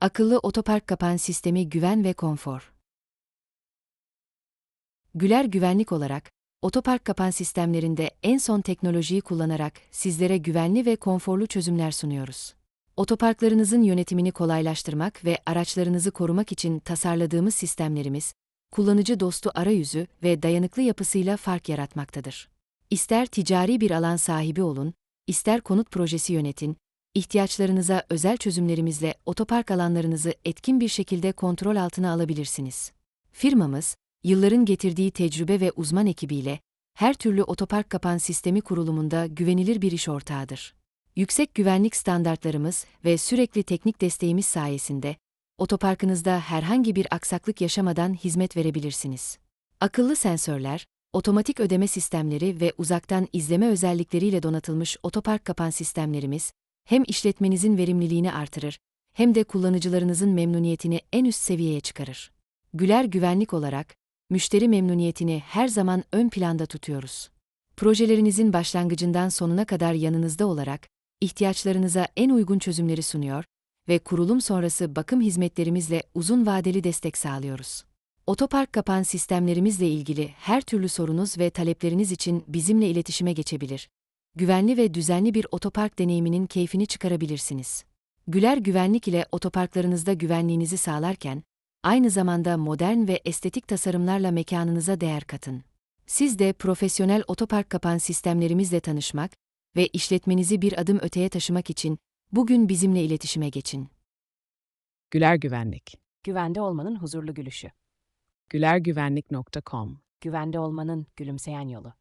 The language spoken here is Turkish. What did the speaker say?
Akıllı otopark kapan sistemi güven ve konfor. Güler güvenlik olarak, otopark kapan sistemlerinde en son teknolojiyi kullanarak sizlere güvenli ve konforlu çözümler sunuyoruz. Otoparklarınızın yönetimini kolaylaştırmak ve araçlarınızı korumak için tasarladığımız sistemlerimiz, kullanıcı dostu arayüzü ve dayanıklı yapısıyla fark yaratmaktadır. İster ticari bir alan sahibi olun, ister konut projesi yönetin, ihtiyaçlarınıza özel çözümlerimizle otopark alanlarınızı etkin bir şekilde kontrol altına alabilirsiniz. Firmamız, yılların getirdiği tecrübe ve uzman ekibiyle her türlü otopark kapan sistemi kurulumunda güvenilir bir iş ortağıdır. Yüksek güvenlik standartlarımız ve sürekli teknik desteğimiz sayesinde otoparkınızda herhangi bir aksaklık yaşamadan hizmet verebilirsiniz. Akıllı sensörler, otomatik ödeme sistemleri ve uzaktan izleme özellikleriyle donatılmış otopark kapan sistemlerimiz hem işletmenizin verimliliğini artırır hem de kullanıcılarınızın memnuniyetini en üst seviyeye çıkarır. Güler güvenlik olarak müşteri memnuniyetini her zaman ön planda tutuyoruz. Projelerinizin başlangıcından sonuna kadar yanınızda olarak ihtiyaçlarınıza en uygun çözümleri sunuyor ve kurulum sonrası bakım hizmetlerimizle uzun vadeli destek sağlıyoruz. Otopark kapan sistemlerimizle ilgili her türlü sorunuz ve talepleriniz için bizimle iletişime geçebilir. Güvenli ve düzenli bir otopark deneyiminin keyfini çıkarabilirsiniz. Güler Güvenlik ile otoparklarınızda güvenliğinizi sağlarken, aynı zamanda modern ve estetik tasarımlarla mekanınıza değer katın. Siz de profesyonel otopark kapan sistemlerimizle tanışmak ve işletmenizi bir adım öteye taşımak için bugün bizimle iletişime geçin. Güler Güvenlik. Güvende olmanın huzurlu gülüşü. gülergüvenlik.com Güvende olmanın gülümseyen yolu.